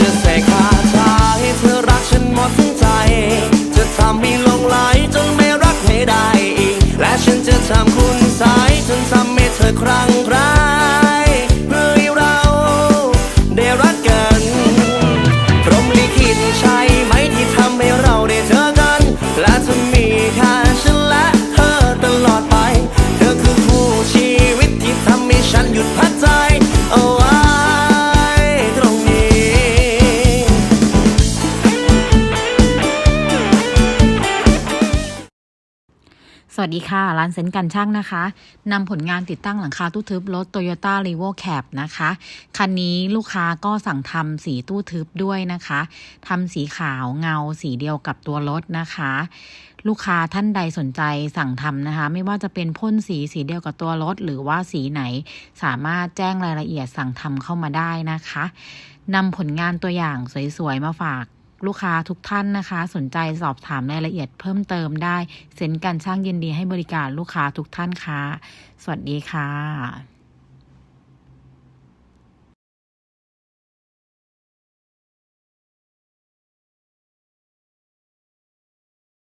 จ สวัสดีค่ะ ร้านเซ็นกันช่างนะคะนำผลงานติดตั้งหลังคาตู้ทึบรถ Toyota r e v o Cab นะคะ คันนี้ลูกค้าก็สั่งทำสีตู้ทึบด้วยนะคะทำสีขาวเงาสีเดียวกับตัวรถนะคะ ลูกค้าท่านใดสนใจสั่งทำนะคะ ไม่ว่าจะเป็นพ่นสีสีเดียวกับตัวรถ หรือว่าสีไหน สามารถแจ้งรายละเอียดสั่งทำเข้ามาได้นะคะนำผลงานตัวอย่างสวยๆมาฝาก ลูกค้าทุกท่านนะคะ สนใจสอบถามรายละเอียดเพิ่มเติมได้ เซ็นกันช่างยินดีให้บริการลูกค้าทุกท่านค่ะ สวัสดีค่ะ